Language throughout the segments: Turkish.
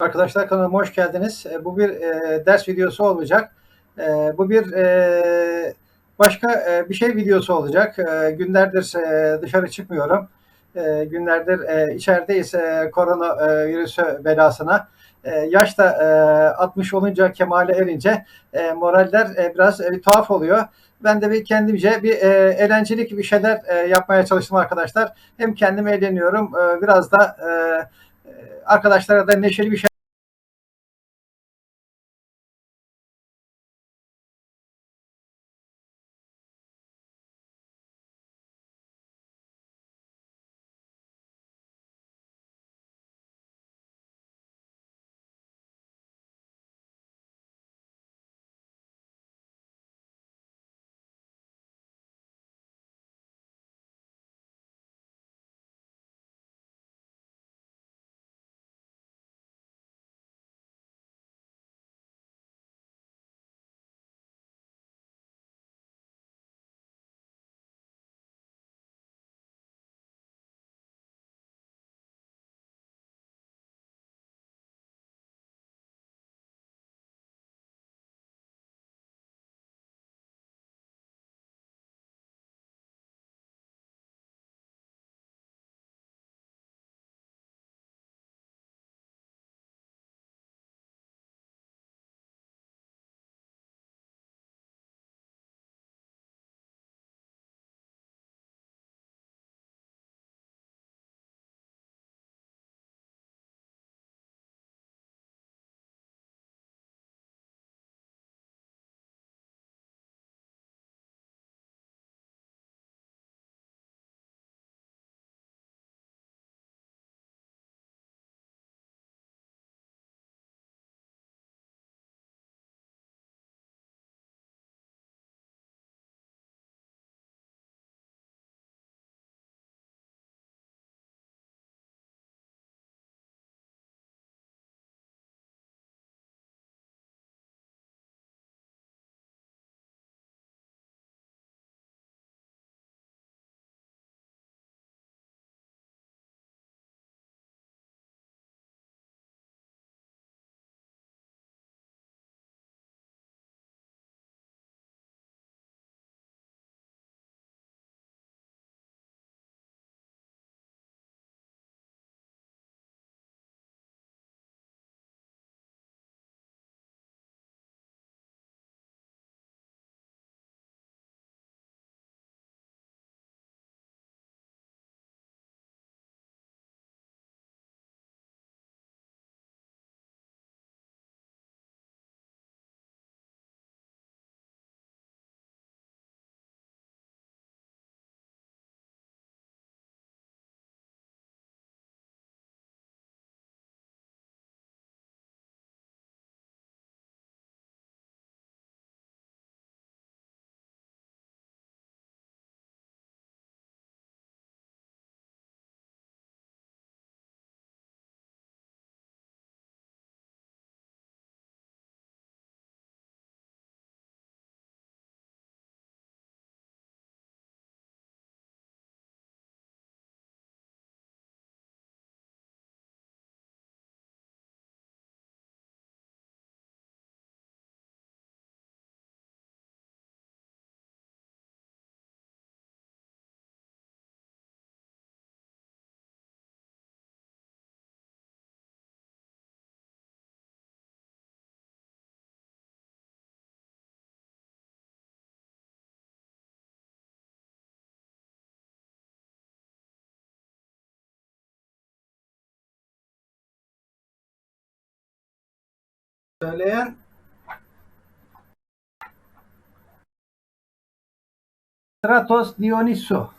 Arkadaşlar kanalıma hoş geldiniz. E, Bu bir e, ders videosu olacak. E, bu bir e, başka e, bir şey videosu olacak. E, günlerdir e, dışarı çıkmıyorum. E, günlerdir e, içerideyiz e, korona e, virüsü belasına. E, yaş da e, 60 olunca kemale erince e, moraller e, biraz e, tuhaf oluyor. Ben de bir kendimce bir e, eğlencelik bir şeyler e, yapmaya çalıştım arkadaşlar. Hem kendim eğleniyorum e, biraz da e, e, arkadaşlara da neşeli bir şey söyleyen Stratos Dionyso.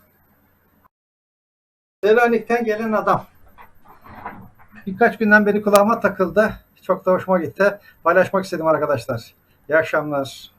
Selanik'ten gelen adam. Birkaç günden beri kulağıma takıldı. Çok da hoşuma gitti. Paylaşmak istedim arkadaşlar. İyi akşamlar.